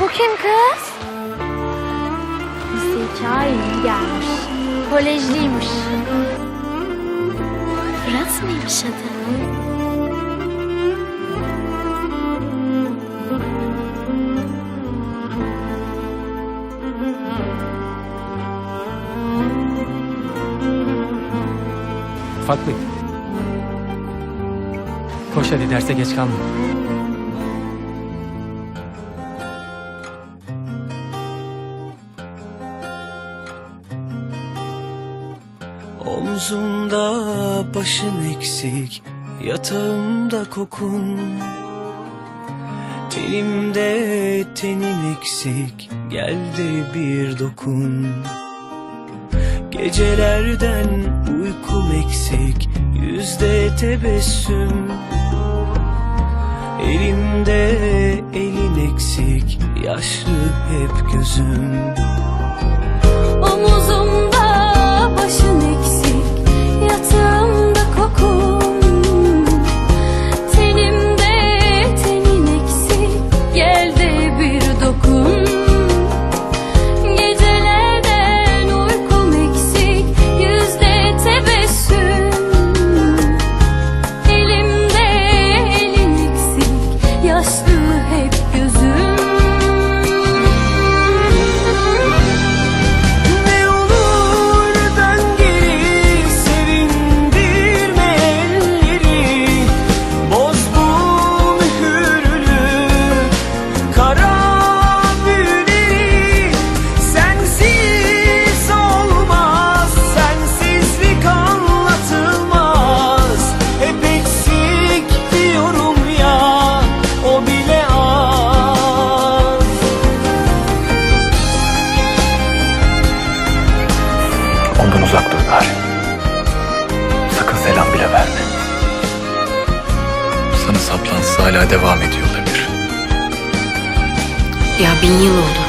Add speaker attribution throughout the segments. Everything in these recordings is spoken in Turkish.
Speaker 1: Bu kim kız? Lise iki ay yeni gelmiş. Kolejliymiş. Fırat mıymış adı?
Speaker 2: Ufaklık. Koş hadi derse geç kalma.
Speaker 3: Omzumda başın eksik Yatağımda kokun. Tenimde tenin eksik Geldi bir dokun. Gecelerden uykum eksik Yüzde tebessüm. Elimde elin eksik Yaşlı hep gözüm.
Speaker 4: Omuzumda
Speaker 5: saplantısı hala devam ediyor olabilir.
Speaker 6: Ya bin yıl oldu.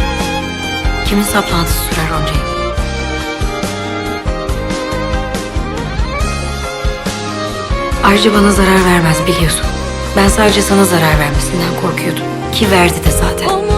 Speaker 6: Kimin saplantısı sürer onca yıl? Ayrıca bana zarar vermez biliyorsun. Ben sadece sana zarar vermesinden korkuyordum. Ki verdi de zaten.